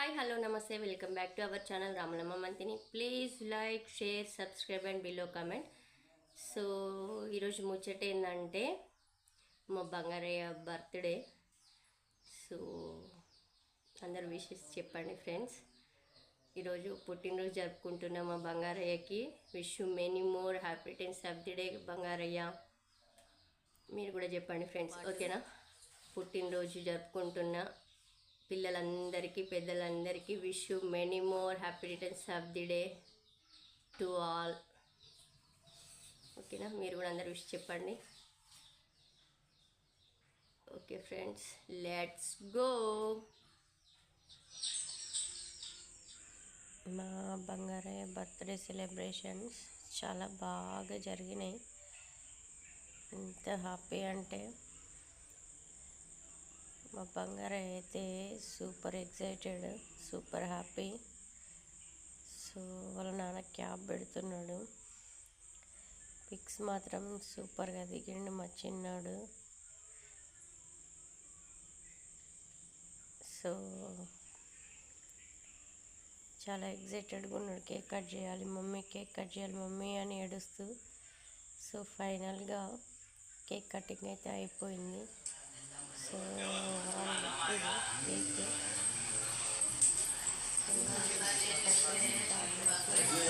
Hi hello నమస్తే welcome back to our channel Ramalamma Manthani please like share subscribe and below comment so ఈరోజు ముచ్చట ఏంటంటే మా Bangarayya birthday so అందరు విషెస్ చెప్పండి ఫ్రెండ్స్ ఈరోజు పుట్టినరోజు జరుపుకుంటున్న మా బంగారయ్యకి wish many more happy tens of the day Bangarayya. మీరు కూడా చెప్పండి ఫ్రెండ్స్ ఓకేనా పుట్టినరోజు జరుపుకుంటున్న పిల్లలందరికీ పెద్దలందరికీ wish many more happy returns of the day to all ఓకేనా? మీరు కూడా అందరు విష్ చెప్పండి. ఓకే ఫ్రెండ్స్ లెట్స్ గో మా బంగారయ్య బర్త్డే సెలబ్రేషన్స్ చాలా బాగా జరిగినాయి. ఎంత హ్యాపీ అంటే మా బంగారం అయితే super excited super happy. So వాళ్ళ నాన్న క్యాబ్ పెడుతున్నాడు. పిక్స్ మాత్రం సూపర్గా దిగిండు మా చిన్నాడు. సో చాలా ఎగ్జైటెడ్గా ఉన్నాడు. కేక్ కట్ చేయాలి మమ్మీ కేక్ కట్ చేయాలి మమ్మీ అని ఏడుస్తూ. సో ఫైనల్గా కేక్ కటింగ్ అయితే అయిపోయింది. సో కేక్ ఏయ్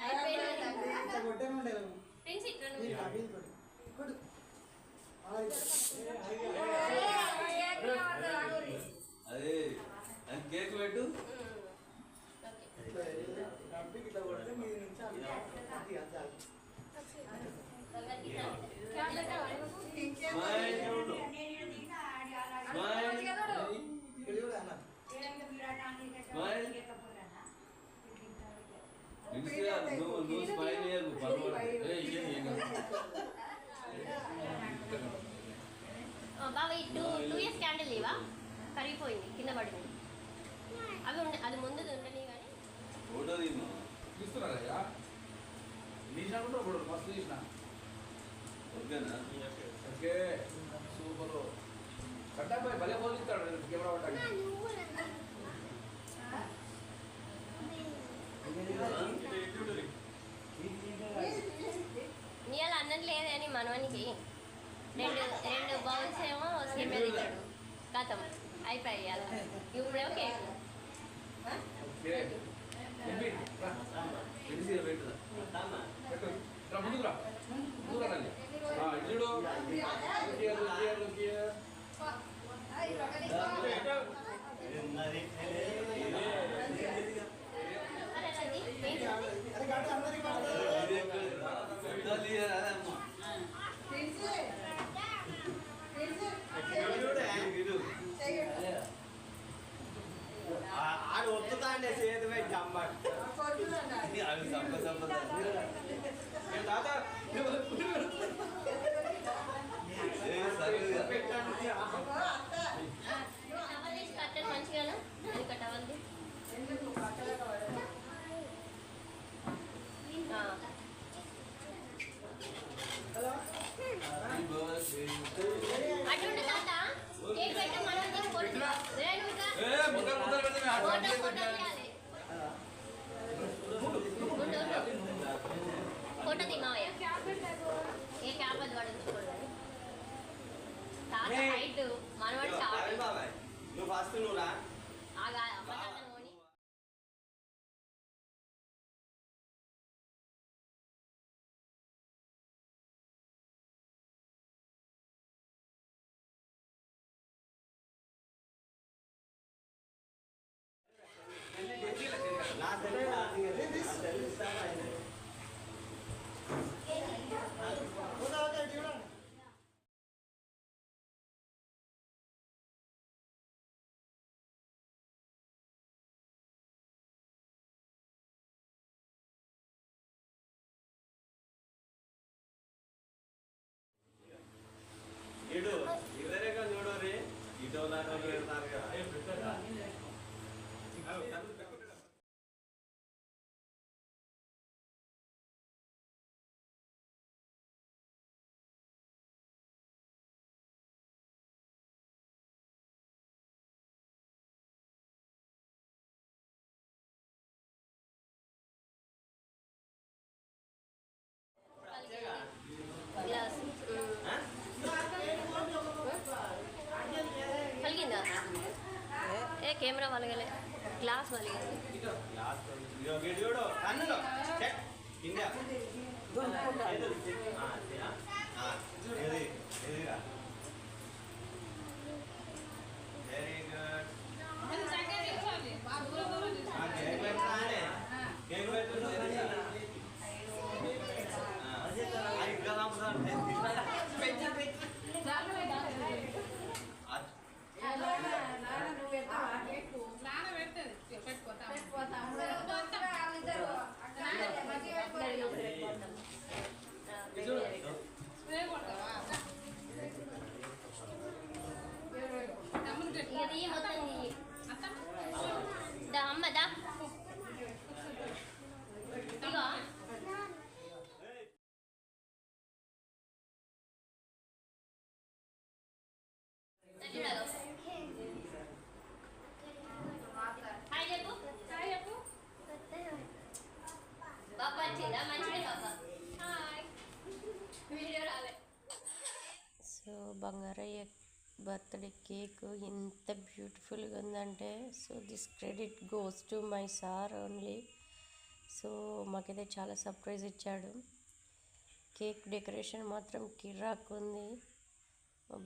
అయిపోయింది. కొట్టేముండే ఫ్రెండ్స్ ఇట్లా నువ్వు. కొడు అదే అది కేక్ పెట్టు ఉమ్. ఓకే. ఇట్లా కొడితే మీ నుంచి అది అంతే అందరికీ చాలు. స్మైల్ చూడు స్మైల్ ఇక్కడ కూడా అన్న ఫ్రెండ్స్గా నువ్వు నువ్వు స్మైల్ చేయకు పర్వాలేదు ఏయ్, ఇయ్య, ఇయ్య. ఆ, బాబా ఈ టూ టూ లేవా కరిగిపోయింది కింద పడింది అవి ఉండే అది ముందు ఉండని కానీ. ఫోటో తీమా తీస్తున్నారయ్యా తీసినా కూడా ఇప్పుడు మస్తు తీసిన. ఓకేనా? Okay super. కట్టాపై భలే ఫోన్ ఇస్తాడు కెమెరా పట్టాలి. నీళ్ళ అన్నం లేదని మనవనికి రెండు రెండు బౌల్స్ ఏమో సేమే తిన్నాడు కథం. ఇప్పుడేమో కేక్ ఓకే. ఎంపీ, ఒత్తుతాండే చేతి పై జంబ అవి సంప సంప తాత నువ్వు ఫస్ట్ నువ్వు రా కెమెరా వలగలే గ్లాస్ వలిగింది కింద ఏదో ఆ, అదేనా? ఆ, ఇది ఇదిరా వెరీ గుడ్ ఆ కేక్ పెట్టానే కేక్ పెట్టు అది ఇంకా రాముతాడు ఇది మొత్తం ఇది. దా అమ్మ దా ఇగో తల్లిలాగా. హాయ్ చెప్పు హాయ్ చెప్పు పాప వచ్చిందా మంచిగా పాప హాయ్ వీడియో రాలే సో బంగారయ్య బర్త్డే కేక్ ఎంత బ్యూటిఫుల్గా ఉందంటే so this credit goes to my sir only. So మాకైతే చాలా సర్ప్రైజ్ ఇచ్చాడు. కేక్ డెకరేషన్ మాత్రం కిరాక్ ఉంది.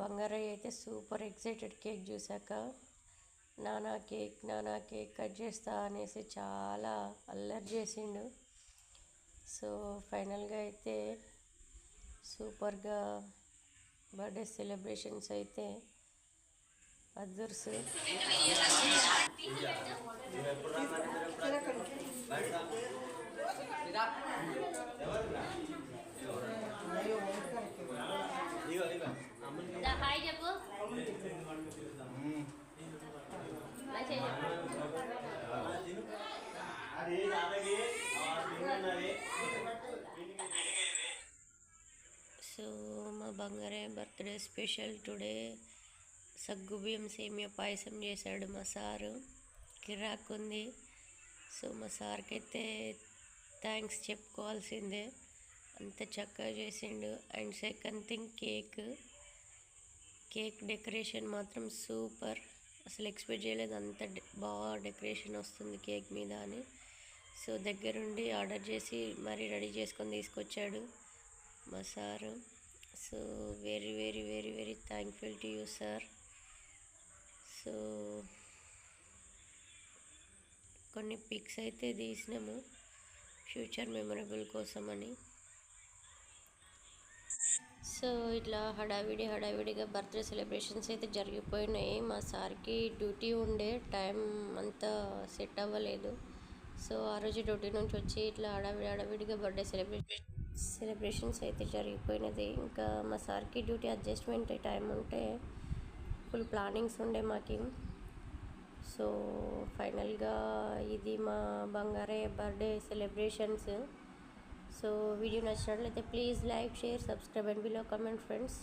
బంగారయ్య అయితే సూపర్ ఎక్సైటెడ్ కేక్ చూశాక నానా కేక్ నానా కేక్ కట్ చేస్తా అనేసి చాలా అల్లరి చేసిండు. సో ఫైనల్గా అయితే సూపర్గా బర్త్డే సెలబ్రేషన్స్ అయితే ఎప్పుడు రమ్మని మీరు ఎప్పుడు రమ్మని? బయట ఎవరురా? ఇగో ఇగో అమ్మని హాయ్ చెప్పు మంచిగా చెప్పు అది దాదాగి తిన్నది సో మా బంగారే బర్త్డే స్పెషల్ టుడే. సగ్గుబియ్యం సేమియా పాయసం చేశాడు మా సారు. కిరాక్ ఉంది. సో మా సార్కి అయితే థ్యాంక్స్ చెప్పుకోవాల్సిందే. అంత చక్కగా చేసిండు. And second thing cake. Cake decoration మాత్రం సూపర్. అసలు ఎక్స్పెక్ట్ చేయలేదు అంత డె- బాగా డెకరేషన్ వస్తుంది కేక్ మీద అని. సో దగ్గరుండి ఆర్డర్ చేసి మరీ రెడీ చేసుకొని తీసుకొచ్చాడు మా sir. So very very very very thankful to you sir. So కొన్ని పిక్స్ అయితే తీసినాము ఫ్యూచర్ మెమరబుల్ కోసమని. సో ఇట్లా హడావిడి హడావిడిగా బర్త్డే సెలబ్రేషన్స్ అయితే జరిగిపోయినాయి. మా సార్కి డ్యూటీ ఉండే టైం అంతా సెట్ అవ్వలేదు. సో ఆ రోజు డ్యూటీ నుంచి వచ్చి ఇట్లా హడావిడి హడావిడిగా బర్త్డే సెలబ్రేషన్ సెలబ్రేషన్స్ అయితే జరిగిపోయినది. ఇంకా మా సార్కి డ్యూటీ అడ్జస్ట్మెంట్ టైం ఉంటే ఫుల్ ప్లానింగ్స్ ఉండే మాకి. సో ఫైనల్గా ఇది మా బంగారే బర్త్డే సెలబ్రేషన్స్. సో వీడియో నచ్చినట్లయితే please like share subscribe and below comment friends.